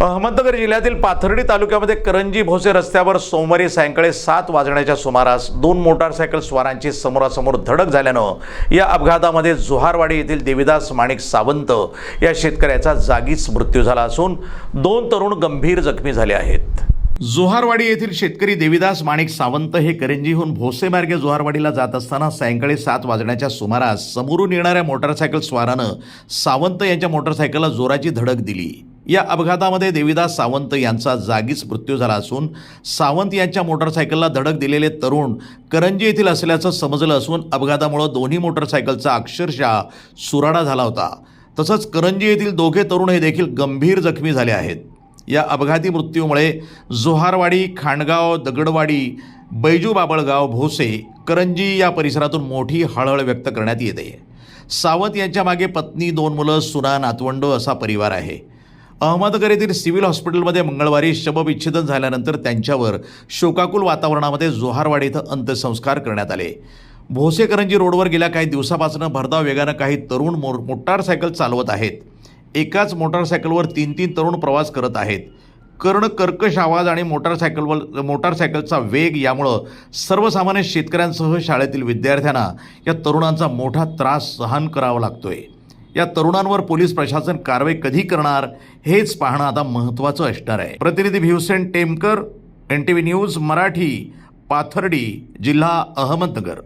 अहमदनगर जिल्ह्यातील पाथर्डी तालुक्यामध्ये करंजी भोसे रस्त्यावर सोमवारी सायंकाळी सात वाजण्याच्या सुमारास दोन मोटारसायकल स्वारांची समोरासमोर धडक झाल्यानं या अपघातामध्ये जुहारवाडी येथील देविदास माणिक सावंत या शेतकऱ्याचा जागीच मृत्यू झाला असून दोन तरुण गंभीर जखमी झाले आहेत. जोहारवाडी येथील शेतकरी देविदास माणिक सावंत हे करंजीहून भोसे मार्गे जोहारवाडीला जात असताना सायंकाळी सात वाजण्याच्या सुमारास समोरून येणाऱ्या मोटारसायकल स्वारानं सावंत यांच्या मोटारसायकलला जोराची धडक दिली. या अपघातामध्ये देविदास सावंत यांचा जागीच मृत्यू झाला असून सावंत यांच्या मोटारसायकलला धडक दिलेले तरुण करंजी येथील असल्याचं समजलं असून अपघातामुळं दोन्ही मोटारसायकलचा अक्षरशः सुराडा झाला होता. तसंच करंजी येथील दोघे तरुण हे देखील गंभीर जखमी झाले आहेत. या अपघाती मृत्यूमुळे जोहारवाडी खांडगाव दगडवाडी बैजू बाबळगाव भोसे करंजी या परिसरातून मोठी हळहळ व्यक्त करण्यात येते. सावंत यांच्या मागे पत्नी दोन मुलं सुना नातवंड असा परिवार आहे. अहमदनगर येथील सिव्हिल हॉस्पिटलमध्ये मंगळवारी शवविच्छेदन झाल्यानंतर त्यांच्यावर शोकाकुल वातावरणामध्ये जोहारवाडी इथं अंत्यसंस्कार करण्यात आले. भोसेकरंजी रोडवर गेल्या काही दिवसापासून भरधाव वेगानं काही तरुण मो मोटारसायकल चालवत आहेत. एकाच मोटारसायकलवर तीन तीन तरुण प्रवास करत आहेत. कर्ण कर्कश आवाज आणि मोटारसायकलवर मोटारसायकलचा वेग यामुळं सर्वसामान्य शेतकऱ्यांसह शाळेतील विद्यार्थ्यांना या तरुणांचा मोठा त्रास सहन करावा लागतोय. या तरुणांवर पोलीस प्रशासन कारवाई कधी करणार हेच पाहणं आता महत्त्वाचं असणार आहे. प्रतिनिधी Bhivsen Temkar N T V news Marathi Pathardi जिल्हा अहमदनगर.